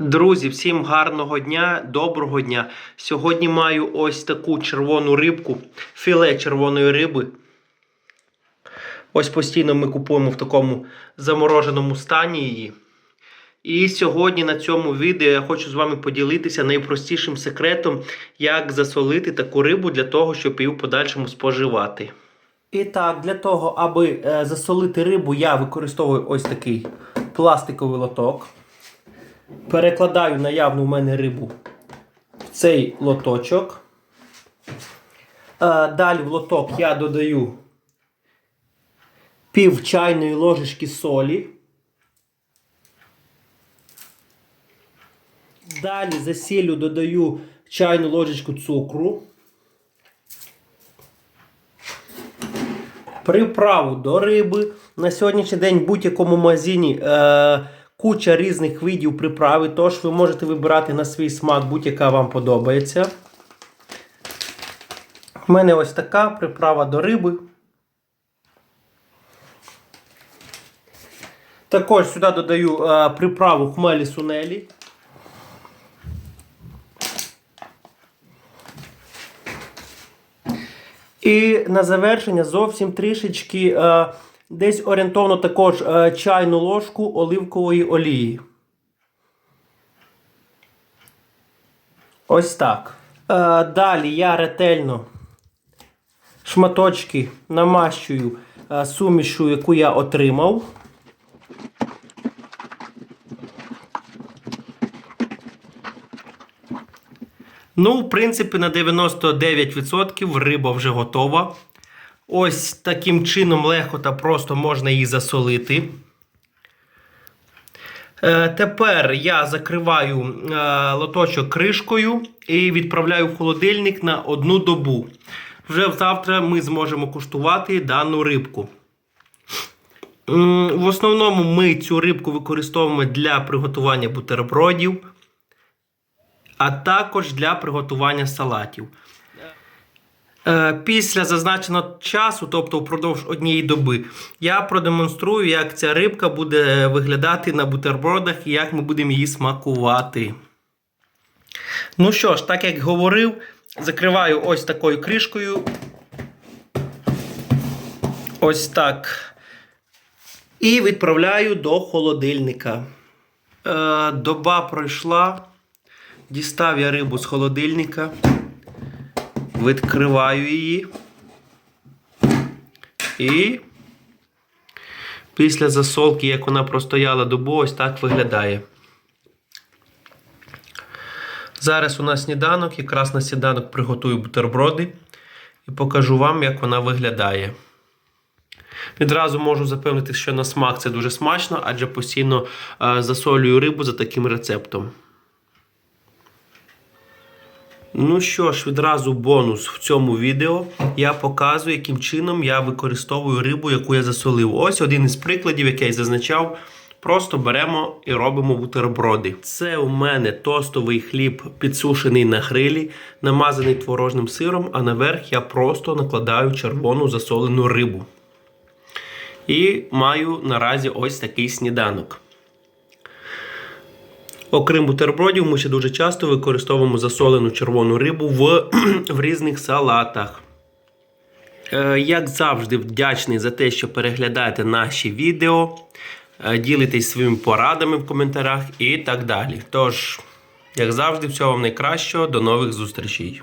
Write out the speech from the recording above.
Друзі, всім гарного дня, доброго дня. Сьогодні маю ось таку червону рибку, філе червоної риби. Ось постійно ми купуємо в такому замороженому стані її. І сьогодні на цьому відео я хочу з вами поділитися найпростішим секретом, як засолити таку рибу для того, щоб її в подальшому споживати. І так, для того, аби е, засолити рибу, я використовую ось такий пластиковий лоток. Перекладаю наявну в мене рибу в цей лоточок. Е, Далі в лоток я додаю пів чайної ложечки солі. Далі за сіллю додаю чайну ложечку цукру. Приправу до риби. На сьогоднішній день в будь-якому магазині е, куча різних видів приправи, тож ви можете вибирати на свій смак будь-яка вам подобається. У мене ось така приправа до риби. Також сюди додаю е, приправу хмелі сунелі. І на завершення зовсім трішечки, е, десь орієнтовно також е, чайну ложку оливкової олії. Ось так. Е, далі я ретельно шматочки намащую е, сумішу, яку я отримав. Ну, в принципі, на 99% риба вже готова. Ось таким чином легко та просто можна її засолити. Е, тепер я закриваю е, лоточок кришкою і відправляю в холодильник на одну добу. Вже завтра ми зможемо куштувати дану рибку. В основному ми цю рибку використовуємо для приготування бутербродів а також для приготування салатів. Е, Після зазначеного часу, тобто впродовж однієї доби, я продемонструю, як ця рибка буде виглядати на бутербродах і як ми будемо її смакувати. Ну що ж, так як говорив, закриваю ось такою кришкою. Ось так. І відправляю до холодильника. Е, доба пройшла. Дістав я рибу з холодильника, відкриваю її. І після засолки, як вона простояла добу, ось так виглядає. Зараз у нас сніданок, якраз на сніданок приготую бутерброди і покажу вам, як вона виглядає. Відразу можу запевнити, що на смак це дуже смачно, адже постійно е, засолюю рибу за таким рецептом. Ну що ж, відразу бонус в цьому відео. Я показую, яким чином я використовую рибу, яку я засолив. Ось один із прикладів, який я зазначав. Просто беремо і робимо бутерброди. Це у мене тостовий хліб, підсушений на грилі, намазаний творожним сиром, а наверх я просто накладаю червону засолену рибу. І маю наразі ось такий сніданок. Окрім бутербродів, ми ще дуже часто використовуємо засолену червону рибу в, в різних салатах. Е, Як завжди, вдячний за те, що переглядаєте наші відео, е, ділитесь своїми порадами в коментарях і так далі. Тож, як завжди, всього вам найкращого, до нових зустрічей.